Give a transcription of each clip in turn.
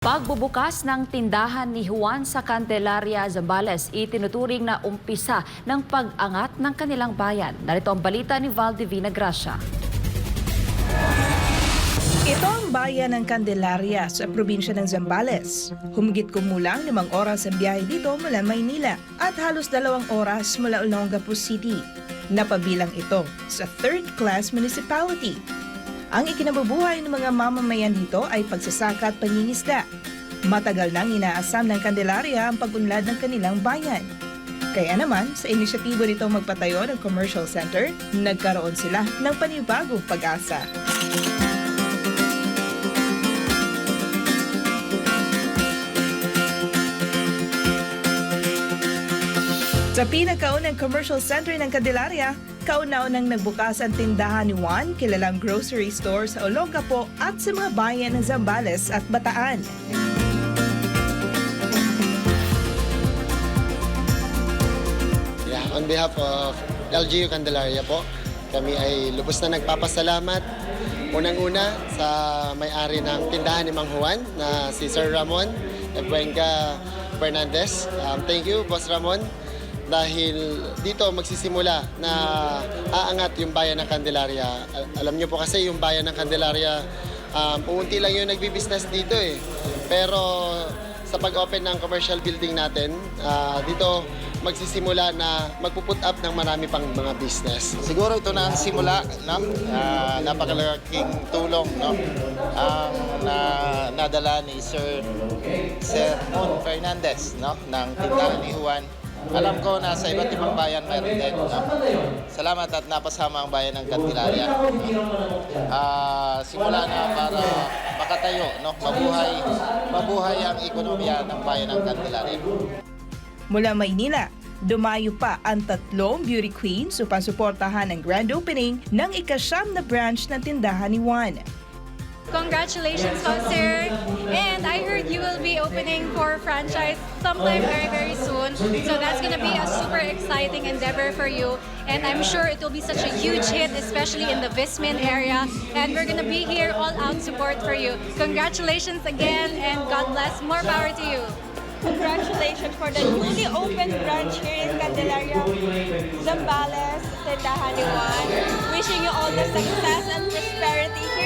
Pagbubukas ng tindahan ni Juan sa Candelaria, Zambales, itinuturing na umpisa ng pag-angat ng kanilang bayan. Narito ang balita ni Val Divina Gracia. Ito ang bayan ng Candelaria sa probinsya ng Zambales. Humigit kumulang limang oras ang biyahe dito mula Maynila at halos dalawang oras mula Olongapo City. Napabilang ito sa third-class municipality. Ang ikinabubuhay ng mga mamamayan dito ay pagsasaka at pangingisda. Matagal nang inaasam ng Candelaria ang pag-unlad ng kanilang bayan. Kaya naman, sa inisyatibo nito magpatayo ng commercial center, nagkaroon sila ng panibagong pag-asa. Sa pinakaunang commercial center ng Candelaria, kauna-unang nagbukas ang tindahan ni Juan, kilalang grocery store sa Olongapo at sa mga bayan ng Zambales at Bataan. Yeah, on behalf of LGU Candelaria po, kami ay lubos na nagpapasalamat unang-una sa may-ari ng tindahan ni Mang Juan na si Sir Ramon Ebuenga Fernandez. Um, thank you, Boss Ramon, dahil dito magsisimula na aangat yung bayan ng Candelaria. Al- alam niyo po kasi yung bayan ng Candelaria, um, uunti lang yung nagbi-business dito eh. Pero sa pag-open ng commercial building natin, ah, dito magsisimula na magpuput up ng marami pang mga business. Siguro ito na ang simula, no? Ah, napakalaking tulong, no? Ang na, nadala ni Sir Sir Mon Fernandez, no? Ng tindahan ni Juan. Alam ko na sa iba't ibang bayan mayroon din. No? Salamat at napasama ang bayan ng Candelaria. Ah, simula na para makatayo, no? Mabuhay, mabuhay ang ekonomiya ng bayan ng Candelaria. Mula Maynila, dumayo pa ang tatlong beauty queens upang suportahan ang grand opening ng ikasyam na branch ng tindahan ni Juan. Congratulations, sir. And I heard you will be opening for franchise sometime very, very soon. So that's going to be a super exciting endeavor for you. And I'm sure it will be such a huge hit, especially in the Vismin area. And we're going to be here all out support for you. Congratulations again, and God bless. More power to you. Congratulations for the newly opened branch here in Candelaria, Zambales, Tindahan. Wishing you all the success and prosperity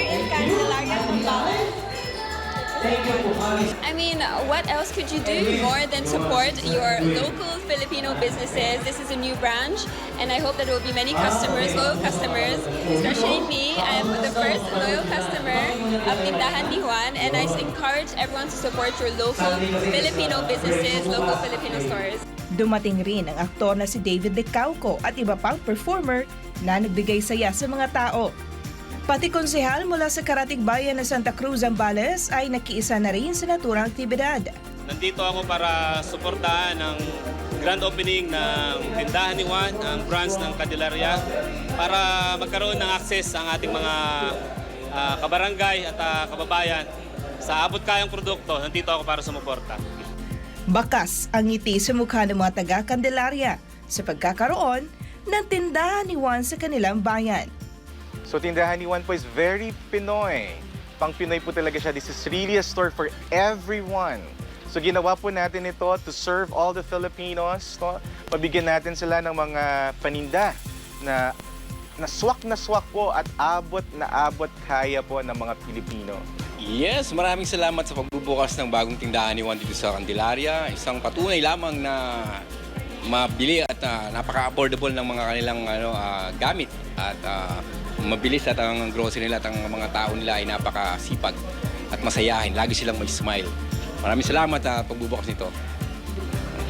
I mean, what else could you do more than support your local Filipino businesses? This is a new branch, and I hope that there will be many customers, loyal customers, especially me. I am the first loyal customer of Tindahan ni Juan, and I encourage everyone to support your local Filipino businesses, local Filipino stores. Dumating rin ang aktor na si David De Cauco at iba pang performer na nagbigay saya sa mga tao. Pati konsehal mula sa karatig bayan ng Santa Cruz, Zambales ay nakiisa na rin sa naturang aktibidad. Nandito ako para suportahan ang grand opening ng tindahan ni Juan, ang branch ng Candelaria, para magkaroon ng access ang ating mga ah, kabarangay at ah, kababayan sa abot kayang produkto. Nandito ako para sumuporta. Bakas ang ngiti sa mukha ng mga taga Candelaria sa pagkakaroon ng tindahan ni Juan sa kanilang bayan. So tindahan ni Juan po is very Pinoy. Pang Pinoy po talaga siya. This is really a store for everyone. So ginawa po natin ito to serve all the Filipinos. No? Mabigyan natin sila ng mga paninda na na swak na swak po at abot na abot kaya po ng mga Pilipino. Yes, maraming salamat sa pagbubukas ng bagong tindahan ni Juan dito sa Candelaria. Isang patunay lamang na mabili at ah, napaka-affordable ng mga kanilang ano, ah, gamit. At ah, mabilis at ang grocery nila at ang mga tao nila ay napakasipag at masayahin. Lagi silang may smile. Maraming salamat sa pagbubukas nito.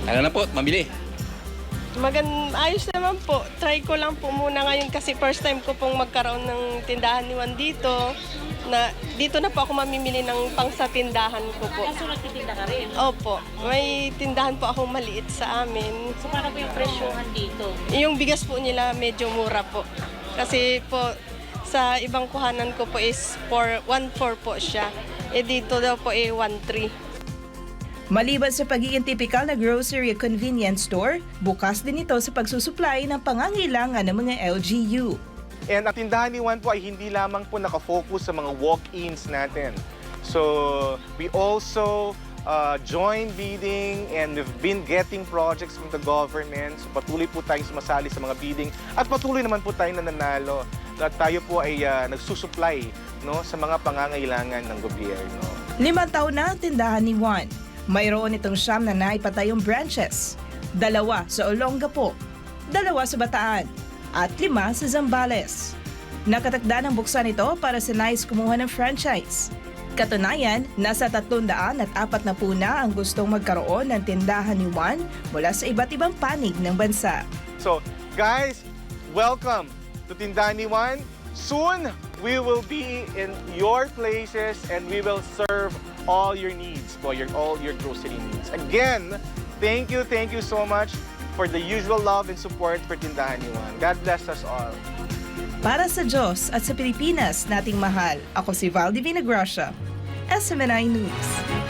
Tara na po, mabili. Magan ayos naman po. Try ko lang po muna ngayon kasi first time ko pong magkaroon ng tindahan ni Juan dito. Na dito na po ako mamimili ng pang sa tindahan ko po. Kaso nagtitinda ka rin. Opo, may tindahan po akong maliit sa amin. So paano po yung presyohan dito? Yung bigas po nila medyo mura po. Kasi po sa ibang kuhanan ko po is for 1.4 po siya. Eh dito daw po eh 1.3. Maliban sa pagiging typical na grocery at convenience store, bukas din ito sa pagsusupply ng pangangailangan ng mga LGU. And ang tindahan ni Juan po ay hindi lamang po nakafocus sa mga walk-ins natin. So we also uh, join bidding and we've been getting projects from the government. So patuloy po tayong sumasali sa mga bidding at patuloy naman po tayong nananalo. At tayo po ay uh, nagsusupply no, sa mga pangangailangan ng gobyerno. Limang taon na ang tindahan ni Juan. Mayroon itong siyam na naipatayong branches. Dalawa sa Olongapo, dalawa sa Bataan, at lima sa Zambales. Nakatakda ng buksan ito para sa nais kumuha ng franchise. Katunayan, nasa 300 at apat na puna ang gustong magkaroon ng tindahan ni Juan mula sa iba't ibang panig ng bansa. So, guys, welcome to Tindani One. Soon, we will be in your places and we will serve all your needs, po, your, all your grocery needs. Again, thank you, thank you so much for the usual love and support for Tindani One. God bless us all. Para sa Diyos at sa Pilipinas nating mahal, ako si Val Divina Gracia, SMNI News.